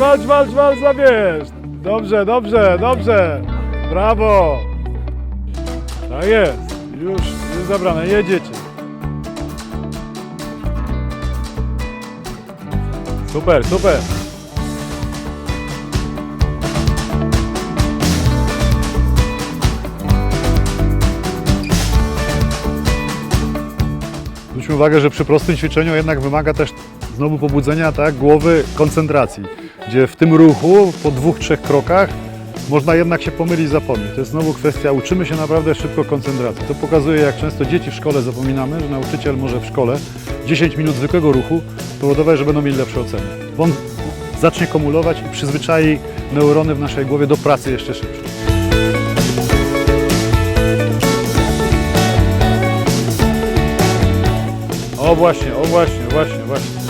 walcz, walcz, walcz, zabierz. Dobrze, dobrze, dobrze. Brawo. Tak jest. Już, już zabrane, jedziecie. Super, super. Zwróćmy uwagę, że przy prostym ćwiczeniu jednak wymaga też znowu pobudzenia tak, głowy, koncentracji, gdzie w tym ruchu po dwóch, trzech krokach można jednak się pomylić, zapomnieć. To jest znowu kwestia, uczymy się naprawdę szybko koncentracji. To pokazuje, jak często dzieci w szkole zapominamy, że nauczyciel może w szkole 10 minut zwykłego ruchu powodować, że będą mieli lepsze oceny. Bo on zacznie kumulować i przyzwyczai neurony w naszej głowie do pracy jeszcze szybciej. O właśnie, o właśnie, właśnie, właśnie.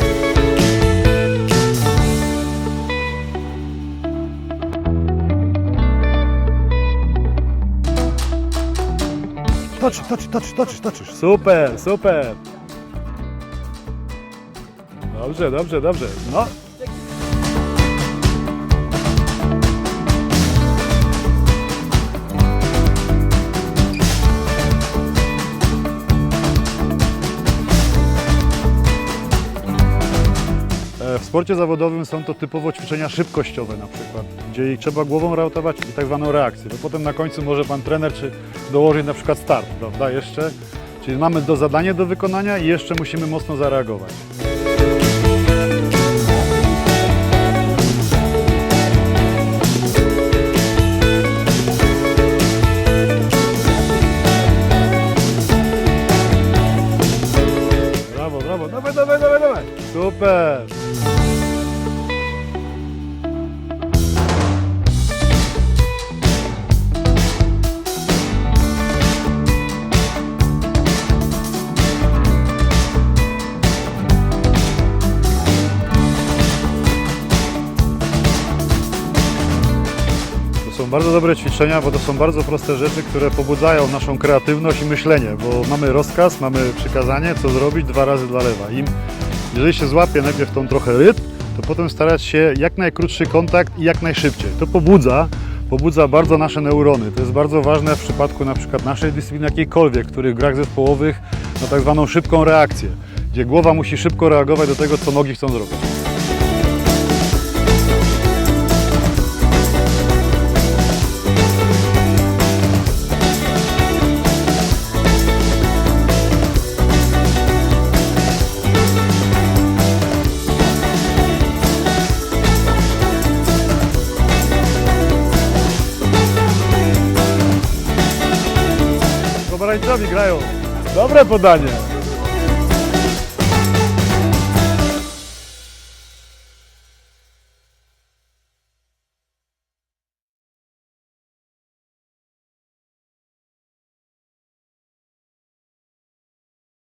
Toczysz, toczysz, toczysz, toczysz, toczysz. Super, super. Dobrze, dobrze, dobrze. No. W sporcie zawodowym są to typowo ćwiczenia szybkościowe na przykład, gdzie trzeba głową ratować i tak zwaną reakcję. Bo potem na końcu może Pan trener czy dołożyć na przykład start, prawda, jeszcze. Czyli mamy do zadanie do wykonania i jeszcze musimy mocno zareagować. Brawo, brawo, dawaj, dawaj, dawaj, dawaj. Super. Bardzo dobre ćwiczenia, bo to są bardzo proste rzeczy, które pobudzają naszą kreatywność i myślenie, bo mamy rozkaz, mamy przykazanie, co zrobić dwa razy dla lewa. Im, jeżeli się złapie najpierw tą trochę rytm, to potem starać się jak najkrótszy kontakt i jak najszybciej. To pobudza, pobudza bardzo nasze neurony. To jest bardzo ważne w przypadku na przykład naszej dyscypliny jakiejkolwiek, w których grach zespołowych na tak zwaną szybką reakcję, gdzie głowa musi szybko reagować do tego, co nogi chcą zrobić. Pomarańczowi grają. Dobre podanie.